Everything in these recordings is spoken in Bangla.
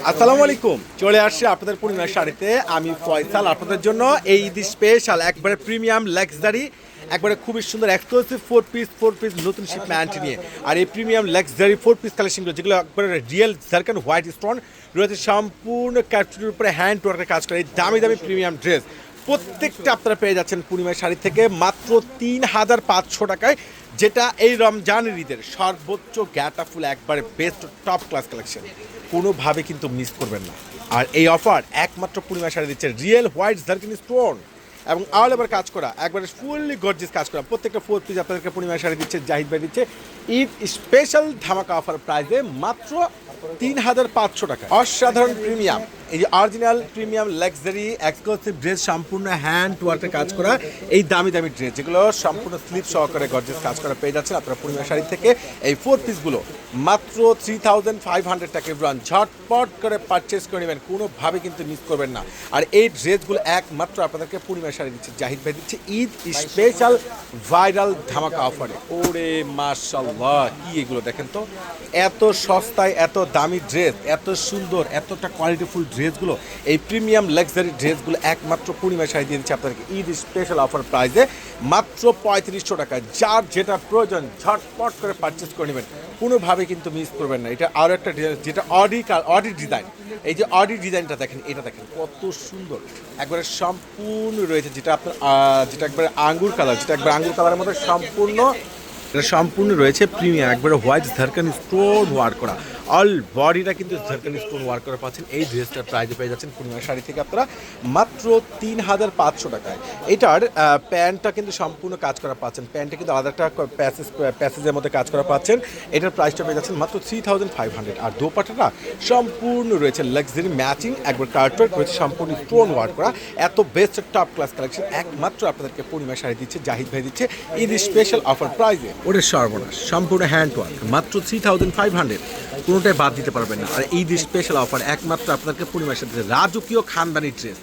আসসালামু আলাইকুম। চলে আসছে আপনাদের পূর্ণিমা শাড়িতে। আমি ফয়সাল, আপনাদের জন্য এই ঈদ স্পেশাল, একবারে প্রিমিয়াম লাক্সারি একবারে খুবই সুন্দর exclusive four piece four piece নতুন শিপ প্যান্ট নিয়ে। আর এই প্রিমিয়াম লাক্সারি ফোর পিস কালেকশনগুলো যেগুলো একবারে রিয়েল জার্কান হোয়াইট স্টোন রয়েছে সম্পূর্ণ ক্যাপচুরির উপরে হ্যান্ড ওয়ার্কের কাজ করে, এই দামি দামি প্রিমিয়াম ড্রেস প্রত্যেকটা আপনারা পেয়ে যাচ্ছেন পূর্ণিমা শাড়ি থেকে মাত্র তিন হাজার পাঁচশো টাকায়, যেটা এই রমজান ঈদের সর্বোচ্চ গ্যাটা ফুল একবারে বেস্ট টপ ক্লাস কালেকশন কোনোভাবে কিন্তু মিস করবেন না। আর এই অফার একমাত্র পূর্ণিমা শাড়ি দিচ্ছে রিয়েল হোয়াইট জার্কিন স্টোন এবং অল এবার কাজ করা, একবারে ফুললি গর্জিস কাজ করা। প্রত্যেকটা ফোর পিস আপনাদেরকে পূর্ণিমা শাড়ি দিচ্ছে জাহিদ ভাই দিচ্ছে। ঈদ স্পেশাল ধামাকা অফার প্রাইসে মাত্র তিন হাজার পাঁচশো টাকা অসাধারণ প্রিমিয়াম এই যে original premium luxury exclusive dress সম্পূর্ণ হ্যান্ড ওয়ার্কে কাজ করা এই দামি দামি ড্রেস যেগুলো সম্পূর্ণ স্লিপ সহকারে গর্জেস কাজ করা পেয়ে যাচ্ছেন আপনারা পূর্ণিমা শাড়ি থেকে। এই ফোর পিসগুলো মাত্র থ্রি থাউজেন্ড ফাইভ হান্ড্রেড টাকা ব্রান ঝটপট করে পারচেস করে নেবেন, কোনোভাবে কিন্তু মিস করবেন না। আর এই ড্রেসগুলো একমাত্র আপনাদেরকে পূর্ণিমা শাড়ি দিচ্ছে, জাহিদ ভাই দিচ্ছে ঈদ স্পেশাল ভাইরাল ধামাকা অফারে ওরে মাশাল্লাহ কি এগুলো দেখেন তো? এত সস্তায়, এত দামি ড্রেস এত সুন্দর, এতটা কোয়ালিটিফুল ড্রেসগুলো এই প্রিমিয়াম লাক্সারি ড্রেসগুলো একমাত্র পূর্ণিমা শাড়ি দিয়ে দিচ্ছে আপনাদেরকে। ঈদ স্পেশাল অফার প্রাইসে মাত্র পঁয়ত্রিশশো টাকা। যার যেটা প্রয়োজন, ঝটপট করে পারচেস করে নেবেন। কোনোভাবে কিন্তু মিস করবেন না। এটা আরও একটা যেটা অডি অডি ডিজাইন এই যে অডি ডিজাইনটা দেখেন, এটা দেখেন কত সুন্দর। একবারে সম্পূর্ণ রয়েছে, যেটা আপনার যেটা একবারে আঙ্গুর কালার যেটা একবার আঙ্গুর কালারের মধ্যে সম্পূর্ণ, এটা সম্পূর্ণ রয়েছে প্রিমিয়াম একবারে হোয়াইট ঝারকান স্টোন ওয়ার্ক করা। অল বডিটা কিন্তু ঝারকান স্টোন ওয়ার্ক করা পাচ্ছেন। এই ড্রেসটার প্রাইজে পেয়ে যাচ্ছেন পূর্ণিমা শাড়ি থেকে আপনারা মাত্র তিন হাজার পাঁচশো টাকায়। এটার প্যান্টটা কিন্তু সম্পূর্ণ কাজ করা পাচ্ছেন। প্যান্টটা কিন্তু আলাদা একটা প্যাসেজ প্যাসেজের মধ্যে কাজ করা পাচ্ছেন। এটার প্রাইসটা পেয়ে যাচ্ছেন মাত্র থ্রি থাউজেন্ড ফাইভ হান্ড্রেড আর দোপাটাটা সম্পূর্ণ রয়েছে লাক্সারি ম্যাচিং একবার কার্টওয়ার্ক রয়েছে সম্পূর্ণ স্টোন ওয়ার্ক করা। এত বেস্ট টপ ক্লাস কালেকশন একমাত্র আপনাদেরকে পূর্ণিমা শাড়ি দিচ্ছে, জাহিদ ভাই দিচ্ছে ঈদ স্পেশাল অফার প্রাইজে ওটা সর্বনাশ, সম্পূর্ণ হ্যান্ড ওয়ার্ক মাত্র থ্রি থাউজেন্ড ফাইভ হান্ড্রেড কোনোটাই বাদ দিতে পারবেন না। আর এই স্পেশাল অফার একমাত্র আপনাকে পূর্ণিমার সাথে রাজকীয় খানদানি ড্রেস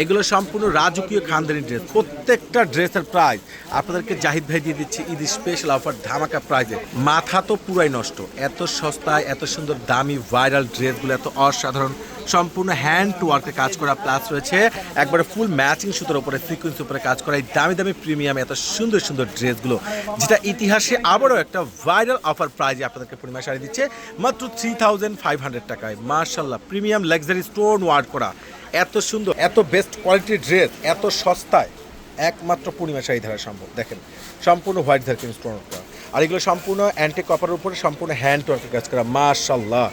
এগুলো সম্পূর্ণ রাজকীয় খানদানি ড্রেস। প্রত্যেকটা ড্রেসের প্রাইস আপনাদেরকে জাহিদ ভাই দিয়ে দিচ্ছে ঈদ স্পেশাল অফার ধামাকা প্রাইজে মাথা তো পুরাই নষ্ট। এত সস্তায়, এত সুন্দর, দামি ভাইরাল ড্রেসগুলো, এত অসাধারণ, সম্পূর্ণ হ্যান্ড টু ওয়ার্কে কাজ করা প্লাস রয়েছে। একবারে ফুল ম্যাচিং সুতোর উপরে সিকুয়েন্স উপরে কাজ করা এই দামি দামি প্রিমিয়াম এত সুন্দর সুন্দর ড্রেসগুলো, যেটা ইতিহাসে আবারও একটা ভাইরাল অফার প্রাইজে আপনাদেরকে পূর্ণিমা শাড়ি দিচ্ছে। মাত্র থ্রি থাউজেন্ড ফাইভ হান্ড্রেড টাকায়। মার্শাল্লাহ প্রিমিয়াম লাক্সারি স্টোন ওয়ার্ক করা। এত সুন্দর, এত বেস্ট কোয়ালিটির ড্রেস এত সস্তায়। একমাত্র পূর্ণিমা শাড়ি ধারা সম্ভব। দেখেন, সম্পূর্ণ হোয়াইট ধারকিন স্টোন করা। আর এগুলো সম্পূর্ণ অ্যান্টি কপারের উপরে সম্পূর্ণ হ্যান্ড ওয়ার্কের কাজ করা। মাশাল্লাহ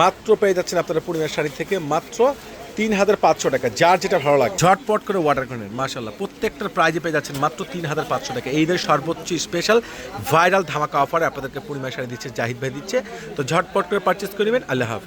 মাত্র পেয়ে যাচ্ছেন আপনারা পূর্ণিমার শাড়ি থেকে মাত্র তিন হাজার পাঁচশো টাকা। যার যেটা ভালো লাগে ঝটপট করে ওয়াটার করেন মাশাল্লাহ প্রত্যেকটার প্রাইজে পেয়ে যাচ্ছেন মাত্র তিন হাজার পাঁচশো টাকা। এইদের সর্বোচ্চ স্পেশাল ভাইরাল ধামাকা অফারে আপনাদেরকে পূর্ণিমা শাড়ি দিচ্ছে, জাহিদ ভাই দিচ্ছে। তো ঝটপট করে পারচেস করে নেবেন। আল্লাহ